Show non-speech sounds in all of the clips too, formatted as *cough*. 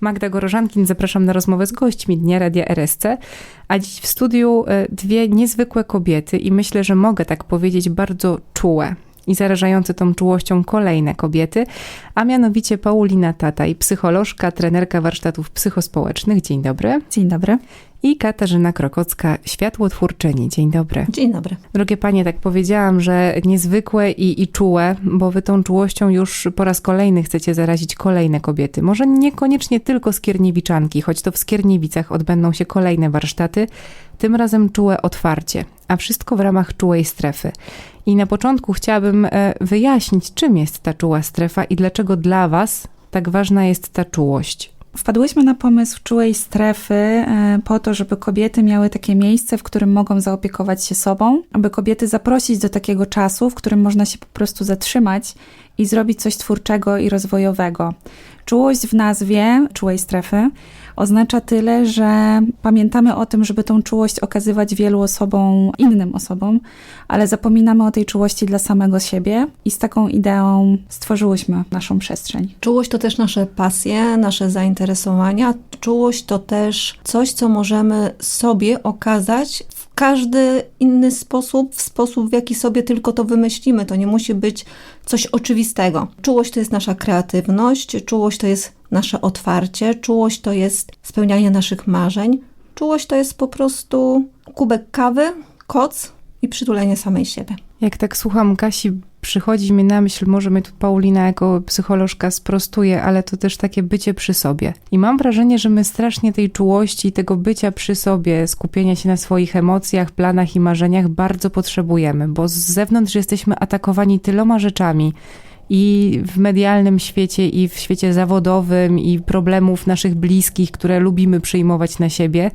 Magda Gorożankin, zapraszam na rozmowę z gośćmi Dnia Radia RSC, a dziś w studiu e, dwie niezwykłe kobiety i myślę, że mogę tak powiedzieć bardzo czułe i zarażające tą czułością kolejne kobiety, a mianowicie Paulina Tataj, psycholożka, trenerka warsztatów psychospołecznych. Dzień dobry. Dzień dobry. I Katarzyna Krokocka, światłotwórczyni. Dzień dobry. Dzień dobry. Drogie panie, tak powiedziałam, że niezwykłe i, i czułe, bo wy tą czułością już po raz kolejny chcecie zarazić kolejne kobiety. Może niekoniecznie tylko skierniewiczanki, choć to w Skierniewicach odbędą się kolejne warsztaty, tym razem czułe otwarcie, a wszystko w ramach czułej strefy. I na początku chciałabym e, wyjaśnić, czym jest ta czuła strefa i dlaczego dla was tak ważna jest ta czułość. Wpadłyśmy na pomysł czułej strefy e, po to, żeby kobiety miały takie miejsce, w którym mogą zaopiekować się sobą, aby kobiety zaprosić do takiego czasu, w którym można się po prostu zatrzymać i zrobić coś twórczego i rozwojowego. Czułość w nazwie czułej strefy oznacza tyle, że pamiętamy o tym, żeby tą czułość okazywać wielu osobom, innym osobom, ale zapominamy o tej czułości dla samego siebie i z taką ideą stworzyłyśmy naszą przestrzeń. Czułość to też nasze pasje, nasze zainteresowania. Czułość to też coś, co możemy sobie okazać w każdy inny sposób, w sposób, w jaki sobie tylko to wymyślimy. To nie musi być coś oczywistego. Czułość to jest nasza kreatywność, czułość to jest nasze otwarcie, czułość to jest spełnianie naszych marzeń, czułość to jest po prostu kubek kawy, koc i przytulenie samej siebie. Jak tak słucham Kasi, przychodzi mi na myśl, może mnie tu Paulina jako psycholożka sprostuje, ale to też takie bycie przy sobie. I mam wrażenie, że my strasznie tej czułości, tego bycia przy sobie, skupienia się na swoich emocjach, planach i marzeniach bardzo potrzebujemy, bo z zewnątrz jesteśmy atakowani tyloma rzeczami i w medialnym świecie, i w świecie zawodowym, i problemów naszych bliskich, które lubimy przyjmować na siebie,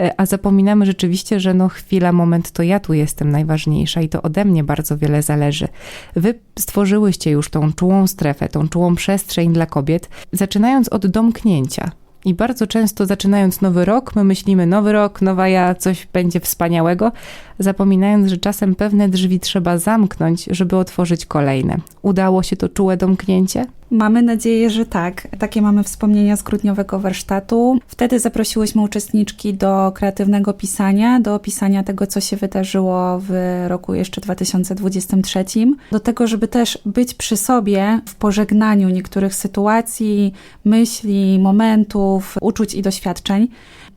e, a zapominamy rzeczywiście, że no chwila, moment, to ja tu jestem najważniejsza i to ode mnie bardzo wiele zależy. Wy stworzyłyście już tą czułą strefę, tą czułą przestrzeń dla kobiet, zaczynając od domknięcia. I bardzo często zaczynając nowy rok, my myślimy nowy rok, nowa ja, coś będzie wspaniałego, zapominając, że czasem pewne drzwi trzeba zamknąć, żeby otworzyć kolejne. Udało się to czułe domknięcie? Mamy nadzieję, że tak. Takie mamy wspomnienia z grudniowego warsztatu. Wtedy zaprosiłyśmy uczestniczki do kreatywnego pisania, do opisania tego, co się wydarzyło w roku jeszcze 2023, do tego, żeby też być przy sobie w pożegnaniu niektórych sytuacji, myśli, momentów, uczuć i doświadczeń.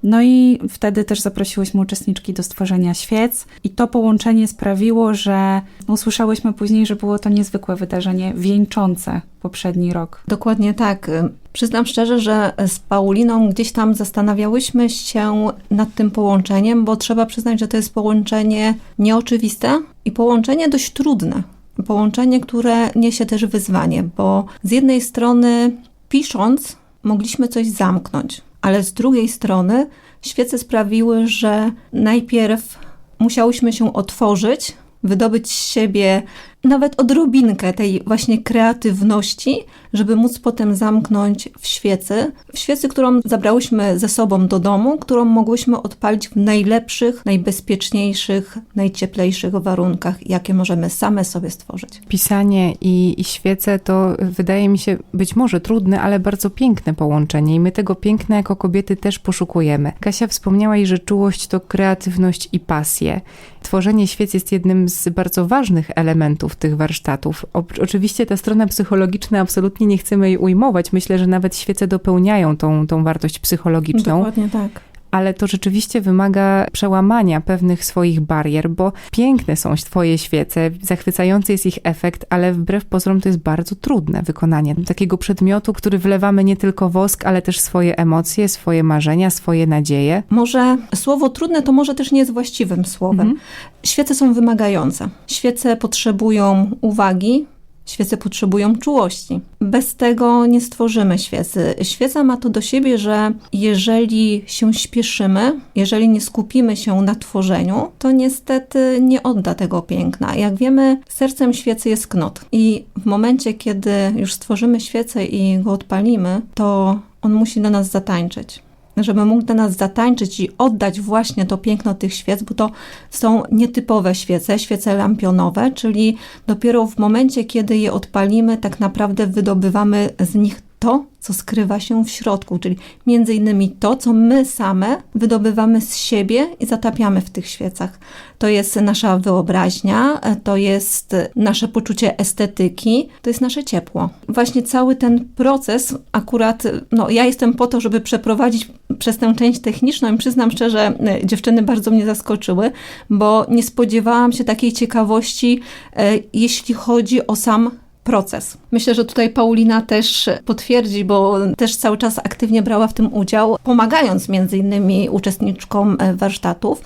No i wtedy też zaprosiłyśmy uczestniczki do stworzenia świec i to połączenie sprawiło, że usłyszałyśmy później, że było to niezwykłe wydarzenie wieńczące poprzedni rok. Dokładnie tak. Przyznam szczerze, że z Pauliną gdzieś tam zastanawiałyśmy się nad tym połączeniem, bo trzeba przyznać, że to jest połączenie nieoczywiste i połączenie dość trudne. Połączenie, które niesie też wyzwanie, bo z jednej strony pisząc mogliśmy coś zamknąć, ale z drugiej strony świece sprawiły, że najpierw musiałyśmy się otworzyć, wydobyć z siebie nawet odrobinkę tej właśnie kreatywności, żeby móc potem zamknąć w świecy. W świecy, którą zabrałyśmy ze sobą do domu, którą mogłyśmy odpalić w najlepszych, najbezpieczniejszych, najcieplejszych warunkach, jakie możemy same sobie stworzyć. Pisanie i, i świece to wydaje mi się być może trudne, ale bardzo piękne połączenie i my tego piękne jako kobiety też poszukujemy. Kasia wspomniała, że czułość to kreatywność i pasję. Tworzenie świec jest jednym z bardzo ważnych elementów tych warsztatów. O, oczywiście ta strona psychologiczna absolutnie nie chcemy jej ujmować. Myślę, że nawet świece dopełniają tą, tą wartość psychologiczną. Dokładnie tak ale to rzeczywiście wymaga przełamania pewnych swoich barier, bo piękne są Twoje świece, zachwycający jest ich efekt, ale wbrew pozorom to jest bardzo trudne wykonanie takiego przedmiotu, który wlewamy nie tylko wosk, ale też swoje emocje, swoje marzenia, swoje nadzieje. Może słowo trudne to może też nie jest właściwym słowem. Mhm. Świece są wymagające. Świece potrzebują uwagi, Świece potrzebują czułości. Bez tego nie stworzymy świecy. Świeca ma to do siebie, że jeżeli się śpieszymy, jeżeli nie skupimy się na tworzeniu, to niestety nie odda tego piękna. Jak wiemy, sercem świecy jest knot. I w momencie, kiedy już stworzymy świecę i go odpalimy, to on musi do nas zatańczyć żeby mógł do nas zatańczyć i oddać właśnie to piękno tych świec, bo to są nietypowe świece, świece lampionowe, czyli dopiero w momencie, kiedy je odpalimy, tak naprawdę wydobywamy z nich to, co skrywa się w środku, czyli między innymi to, co my same wydobywamy z siebie i zatapiamy w tych świecach. To jest nasza wyobraźnia, to jest nasze poczucie estetyki, to jest nasze ciepło. Właśnie cały ten proces, akurat, no ja jestem po to, żeby przeprowadzić przez tę część techniczną i przyznam szczerze, dziewczyny bardzo mnie zaskoczyły, bo nie spodziewałam się takiej ciekawości, e, jeśli chodzi o sam proces. Myślę, że tutaj Paulina też potwierdzi, bo też cały czas aktywnie brała w tym udział, pomagając między innymi uczestniczkom e, warsztatów,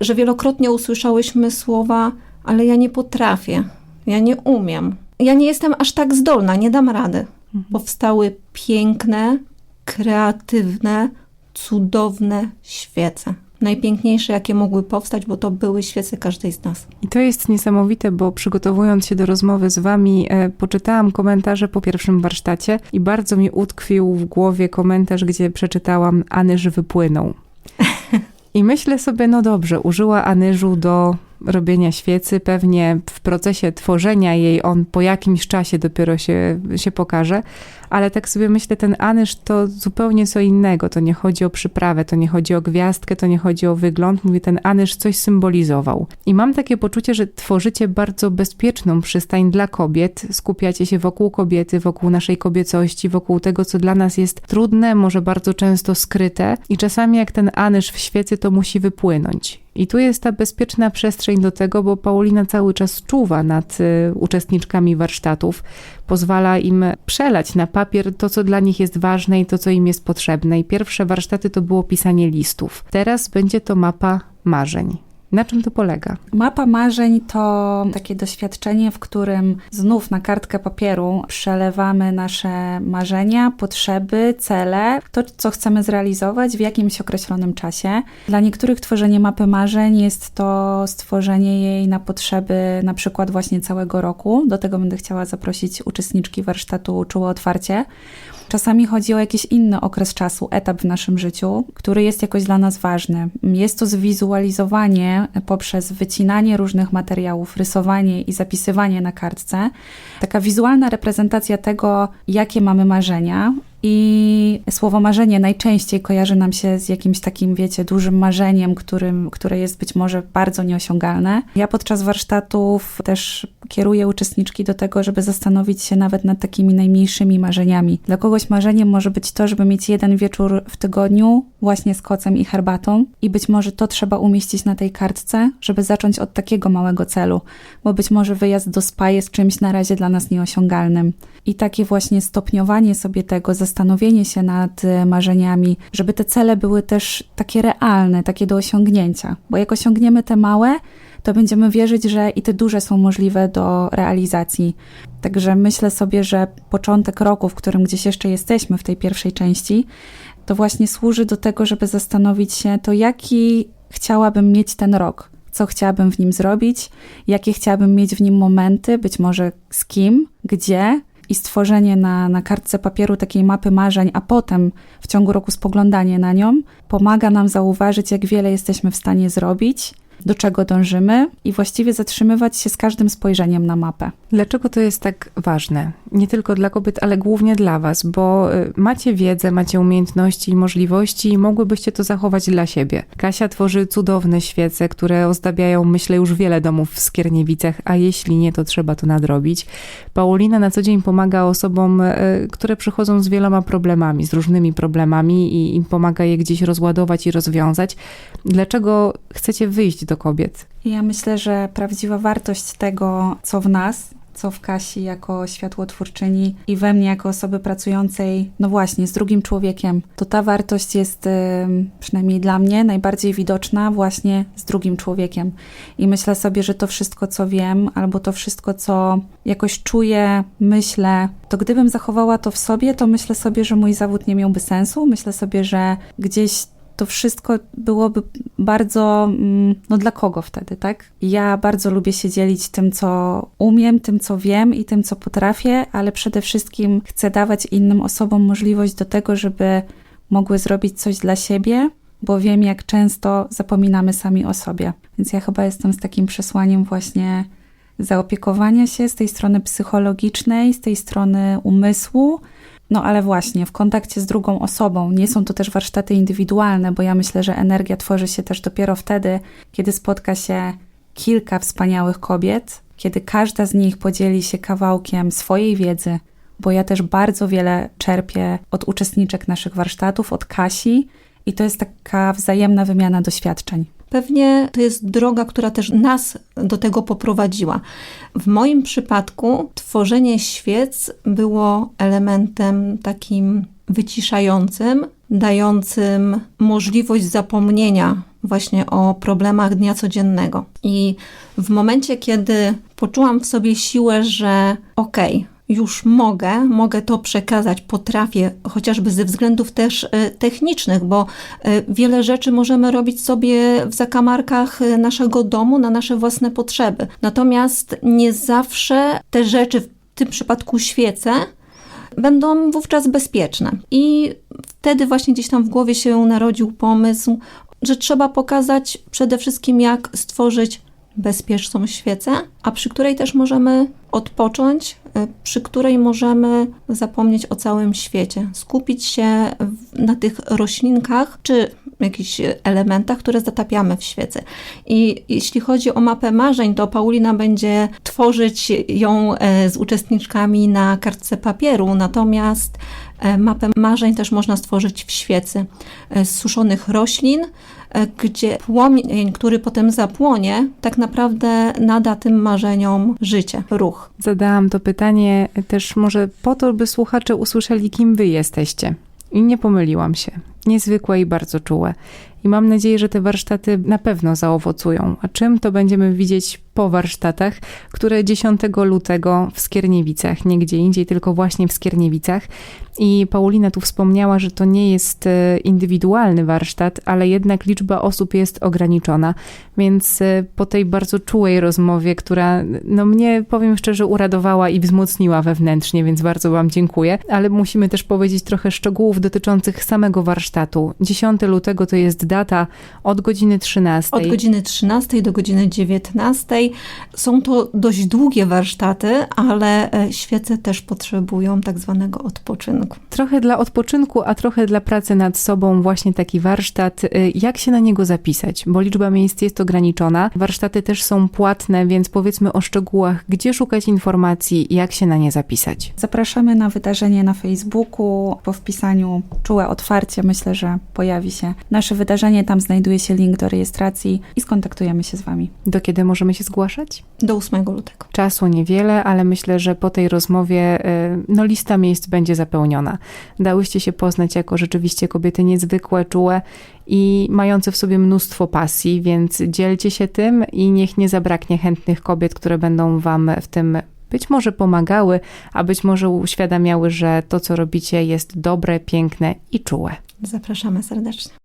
że wielokrotnie usłyszałyśmy słowa, ale ja nie potrafię, ja nie umiem, ja nie jestem aż tak zdolna, nie dam rady. Powstały piękne, kreatywne, cudowne świece najpiękniejsze, jakie mogły powstać, bo to były świece każdej z nas. I to jest niesamowite, bo przygotowując się do rozmowy z Wami, e, poczytałam komentarze po pierwszym warsztacie i bardzo mi utkwił w głowie komentarz, gdzie przeczytałam Anyż wypłynął. *laughs* I myślę sobie, no dobrze, użyła Anyżu do robienia świecy, pewnie w procesie tworzenia jej on po jakimś czasie dopiero się, się pokaże, ale tak sobie myślę, ten anyż to zupełnie co innego. To nie chodzi o przyprawę, to nie chodzi o gwiazdkę, to nie chodzi o wygląd. Mówię, ten anyż coś symbolizował. I mam takie poczucie, że tworzycie bardzo bezpieczną przystań dla kobiet. Skupiacie się wokół kobiety, wokół naszej kobiecości, wokół tego, co dla nas jest trudne, może bardzo często skryte. I czasami jak ten anyż w świecy, to musi wypłynąć. I tu jest ta bezpieczna przestrzeń do tego, bo Paulina cały czas czuwa nad y, uczestniczkami warsztatów, pozwala im przelać na papier to, co dla nich jest ważne i to, co im jest potrzebne. I pierwsze warsztaty to było pisanie listów. Teraz będzie to mapa marzeń. Na czym to polega? Mapa marzeń to takie doświadczenie, w którym znów na kartkę papieru przelewamy nasze marzenia, potrzeby, cele, to co chcemy zrealizować w jakimś określonym czasie. Dla niektórych tworzenie mapy marzeń jest to stworzenie jej na potrzeby na przykład właśnie całego roku. Do tego będę chciała zaprosić uczestniczki warsztatu Czuło Otwarcie. Czasami chodzi o jakiś inny okres czasu, etap w naszym życiu, który jest jakoś dla nas ważny. Jest to zwizualizowanie poprzez wycinanie różnych materiałów, rysowanie i zapisywanie na kartce. Taka wizualna reprezentacja tego, jakie mamy marzenia, i słowo marzenie najczęściej kojarzy nam się z jakimś takim, wiecie, dużym marzeniem, którym, które jest być może bardzo nieosiągalne. Ja podczas warsztatów też kieruję uczestniczki do tego, żeby zastanowić się nawet nad takimi najmniejszymi marzeniami. Dla kogoś marzeniem może być to, żeby mieć jeden wieczór w tygodniu właśnie z kocem i herbatą i być może to trzeba umieścić na tej kartce, żeby zacząć od takiego małego celu, bo być może wyjazd do spa jest czymś na razie dla nas nieosiągalnym. I takie właśnie stopniowanie sobie tego, zastanowienie się nad e, marzeniami, żeby te cele były też takie realne, takie do osiągnięcia. Bo jak osiągniemy te małe, to będziemy wierzyć, że i te duże są możliwe do realizacji. Także myślę sobie, że początek roku, w którym gdzieś jeszcze jesteśmy w tej pierwszej części, to właśnie służy do tego, żeby zastanowić się, to jaki chciałabym mieć ten rok, co chciałabym w nim zrobić, jakie chciałabym mieć w nim momenty, być może z kim, gdzie, i stworzenie na, na kartce papieru takiej mapy marzeń, a potem w ciągu roku spoglądanie na nią, pomaga nam zauważyć, jak wiele jesteśmy w stanie zrobić, do czego dążymy i właściwie zatrzymywać się z każdym spojrzeniem na mapę. Dlaczego to jest tak ważne? Nie tylko dla kobiet, ale głównie dla Was, bo y, macie wiedzę, macie umiejętności i możliwości i mogłybyście to zachować dla siebie. Kasia tworzy cudowne świece, które ozdabiają, myślę, już wiele domów w Skierniewicach, a jeśli nie, to trzeba to nadrobić. Paulina na co dzień pomaga osobom, y, które przychodzą z wieloma problemami, z różnymi problemami i im pomaga je gdzieś rozładować i rozwiązać. Dlaczego chcecie wyjść do kobiet? Ja myślę, że prawdziwa wartość tego, co w nas, co w Kasi jako światłotwórczyni i we mnie jako osoby pracującej, no właśnie, z drugim człowiekiem, to ta wartość jest, przynajmniej dla mnie, najbardziej widoczna właśnie z drugim człowiekiem. I myślę sobie, że to wszystko, co wiem, albo to wszystko, co jakoś czuję, myślę, to gdybym zachowała to w sobie, to myślę sobie, że mój zawód nie miałby sensu. Myślę sobie, że gdzieś to wszystko byłoby bardzo, mm, no dla kogo wtedy, tak? Ja bardzo lubię się dzielić tym, co umiem, tym, co wiem i tym, co potrafię, ale przede wszystkim chcę dawać innym osobom możliwość do tego, żeby mogły zrobić coś dla siebie, bo wiem, jak często zapominamy sami o sobie. Więc ja chyba jestem z takim przesłaniem właśnie zaopiekowania się z tej strony psychologicznej, z tej strony umysłu, No ale właśnie, w kontakcie z drugą osobą nie są to też warsztaty indywidualne, bo ja myślę, że energia tworzy się też dopiero wtedy, kiedy spotka się kilka wspaniałych kobiet, kiedy każda z nich podzieli się kawałkiem swojej wiedzy, bo ja też bardzo wiele czerpię od uczestniczek naszych warsztatów, od Kasi i to jest taka wzajemna wymiana doświadczeń. Pewnie to jest droga, która też nas do tego poprowadziła. W moim przypadku tworzenie świec było elementem takim wyciszającym, dającym możliwość zapomnienia właśnie o problemach dnia codziennego. I w momencie, kiedy poczułam w sobie siłę, że okej, okay, już mogę, mogę to przekazać, potrafię, chociażby ze względów też e, technicznych, bo e, wiele rzeczy możemy robić sobie w zakamarkach e, naszego domu na nasze własne potrzeby. Natomiast nie zawsze te rzeczy, w tym przypadku świece, będą wówczas bezpieczne. I wtedy właśnie gdzieś tam w głowie się narodził pomysł, że trzeba pokazać przede wszystkim, jak stworzyć bezpieczną świecę, a przy której też możemy odpocząć, przy której możemy zapomnieć o całym świecie, skupić się na tych roślinkach czy jakichś elementach, które zatapiamy w świecy. I jeśli chodzi o mapę marzeń, to Paulina będzie tworzyć ją z uczestniczkami na kartce papieru, natomiast mapę marzeń też można stworzyć w świecy z suszonych roślin, gdzie płomień, który potem zapłonie, tak naprawdę nada tym marzeniom życie, ruch. Zadałam to pytanie też może po to, by słuchacze usłyszeli, kim wy jesteście. I nie pomyliłam się. Niezwykłe i bardzo czułe. I mam nadzieję, że te warsztaty na pewno zaowocują. A czym to będziemy widzieć po warsztatach, które 10 lutego w Skierniewicach, nie gdzie indziej, tylko właśnie w Skierniewicach. I Paulina tu wspomniała, że to nie jest e, indywidualny warsztat, ale jednak liczba osób jest ograniczona. Więc e, po tej bardzo czułej rozmowie, która no mnie, powiem szczerze, uradowała i wzmocniła wewnętrznie, więc bardzo Wam dziękuję. Ale musimy też powiedzieć trochę szczegółów dotyczących samego warsztatu. 10 lutego to jest data od godziny 13. Od godziny 13 do godziny 19. Są to dość długie warsztaty, ale e, świece też potrzebują tak zwanego odpoczynku. Trochę dla odpoczynku, a trochę dla pracy nad sobą, właśnie taki warsztat. Y, jak się na niego zapisać? Bo liczba miejsc jest ograniczona. Warsztaty też są płatne, więc powiedzmy o szczegółach, gdzie szukać informacji, jak się na nie zapisać. Zapraszamy na wydarzenie na Facebooku. Po wpisaniu czułe otwarcie myślę, że pojawi się nasze wydarzenie. Tam znajduje się link do rejestracji i skontaktujemy się z Wami. Do kiedy możemy się zgłaszać? Do 8 lutego. Czasu niewiele, ale myślę, że po tej rozmowie y, no, lista miejsc będzie zapełniona. Dałyście się poznać jako rzeczywiście kobiety niezwykłe, czułe i mające w sobie mnóstwo pasji, więc dzielcie się tym i niech nie zabraknie chętnych kobiet, które będą Wam w tym być może pomagały, a być może uświadamiały, że to, co robicie, jest dobre, piękne i czułe. Zapraszamy serdecznie.